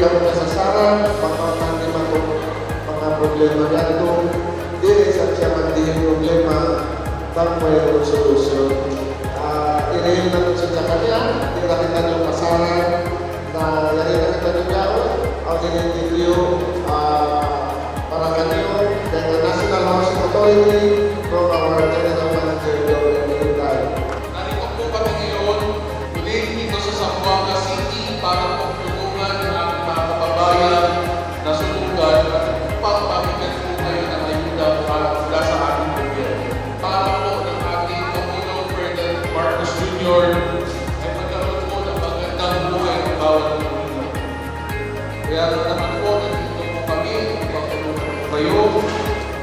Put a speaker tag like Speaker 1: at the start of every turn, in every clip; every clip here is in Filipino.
Speaker 1: kami nasasaran, pagpapandi mga mga problema dito, dili sa siya magdihin problema, tambay o solusyon. Uh, Inihin natin sa kanya, hindi na kita yung pasaran, na yari na kita yung yaon, ang ininitiyo para kanyo, dengan National Housing Authority, from our General Manager, Dr. Military.
Speaker 2: Narito po kami ngayon muli dito sa Zamboanga naman po, kami upang tulungan po kayo.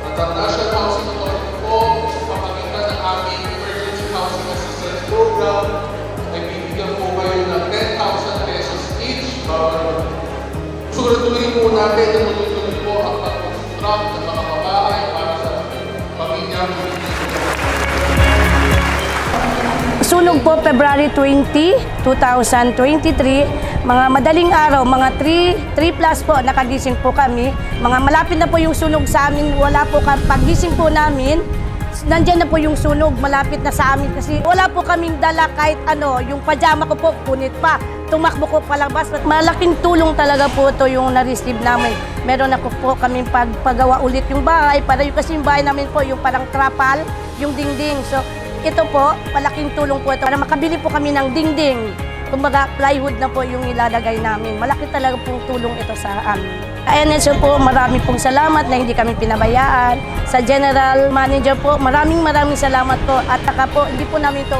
Speaker 2: At ang National Housing Authority po, sa pamagitan ng aming Emergency Housing Assistance Program, ay bibigyan po kayo ng 10,000 pesos each bawat. Susunod-tuloy po natin na tuloy-tuloy po ang pag-construct ng mga babae para sa pamilyang.
Speaker 3: Sunog po February 20, 2023. Mga madaling araw, mga 3, 3 plus po, nakagising po kami. Mga malapit na po yung sunog sa amin. Wala po, ka- pagising po namin, nandyan na po yung sunog, malapit na sa amin. Kasi wala po kaming dala kahit ano, yung pajama ko po, punit pa. Tumakbo ko palabas. Malaking tulong talaga po ito yung na-receive namin. Meron ako po kami pagpagawa ulit yung bahay. Para yung kasi yung bahay namin po, yung parang trapal, yung dingding. So, ito po, malaking tulong po ito para makabili po kami ng dingding. Kumbaga, plywood na po yung ilalagay namin. Malaki talaga pong tulong ito sa amin. INSO po, marami pong salamat na hindi kami pinabayaan. Sa General Manager po, maraming maraming salamat po. At saka po, hindi po namin ito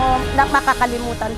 Speaker 3: makakalimutan.